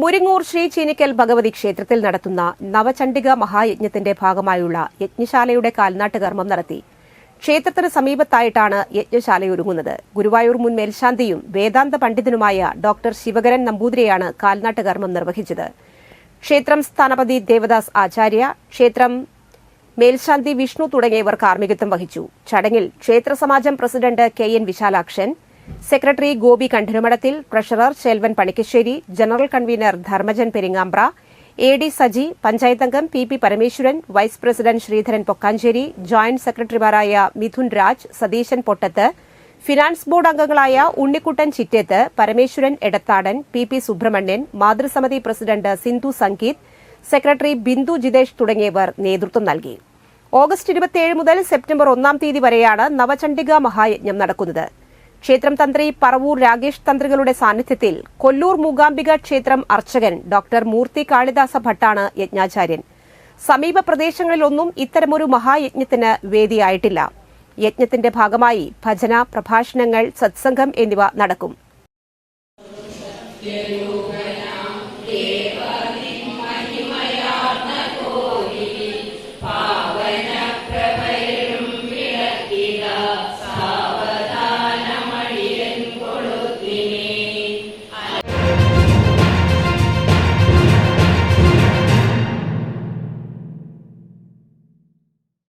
മുരിങ്ങൂർ ശ്രീ ചീനിക്കൽ ഭഗവതി ക്ഷേത്രത്തിൽ നടത്തുന്ന നവചണ്ഡിക മഹായജ്ഞത്തിന്റെ ഭാഗമായുള്ള യജ്ഞശാലയുടെ കാൽനാട്ട് കർമ്മം നടത്തി. ക്ഷേത്രത്തിന് സമീപത്തായിട്ടാണ് യജ്ഞശാലയൊരുങ്ങുന്നത്. ഗുരുവായൂർ മുൻ മേൽശാന്തിയും വേദാന്ത പണ്ഡിതനുമായ ഡോക്ടർ ശിവകരൻ നമ്പൂതിരിയാണ് കാൽനാട്ട് കർമ്മം നിർവഹിച്ചത്. ക്ഷേത്രം സ്ഥാനപതി ദേവദാസ് ആചാര്യ ക്ഷേത്രം മേൽശാന്തി വിഷ്ണു തുടങ്ങിയവർ കാർമ്മികത്വം വഹിച്ചു. ചടങ്ങിൽ ക്ഷേത്രസമാജം president K N Vishalakshan secretary Gopi Kandarumadathil treasurer Selvan Panikkassery general convener Dharmajan Peringampra A D Saji പഞ്ചായത്തംഗം P P Parameswaran vice president Sreedharan Pokkancheri joint സെക്രട്ടറിമാരായ മിഥുൻ രാജ് സതീശൻ പൊട്ടത്ത് ഫിനാൻസ് ബോർഡ് അംഗങ്ങളായ ഉണ്ണിക്കുട്ടൻ ചിറ്റേത്ത് പരമേശ്വരൻ എടത്താടൻ പി പി സുബ്രഹ്മണ്യൻ മാതൃസമിതി പ്രസിഡന്റ് സിന്ധു സംഗീത് സെക്രട്ടറി ബിന്ദു ജിതേഷ് തുടങ്ങിയവർ നേതൃത്വം നൽകി. August ഇരുപത്തിയേഴ് മുതൽ September ഒന്നാം തീയതി വരെയാണ് നവചണ്ഡിക മഹായജ്ഞം നടക്കുന്നത്. ക്ഷേത്രം തന്ത്രി പറവൂർ രാഗേഷ് തന്ത്രികളുടെ സാന്നിധ്യത്തിൽ കൊല്ലൂർ മൂകാംബിക ക്ഷേത്രം അർച്ചകൻ ഡോക്ടർ മൂർത്തി കാളിദാസ ഭട്ടാണ് യജ്ഞാചാര്യൻ. സമീപ പ്രദേശങ്ങളിലൊന്നും ഇത്തരമൊരു മഹായജ്ഞത്തിന് വേദിയായിട്ടില്ല. യജ്ഞത്തിന്റെ ഭാഗമായി ഭജന പ്രഭാഷണങ്ങൾ സത്സംഗം എന്നിവ നടക്കും.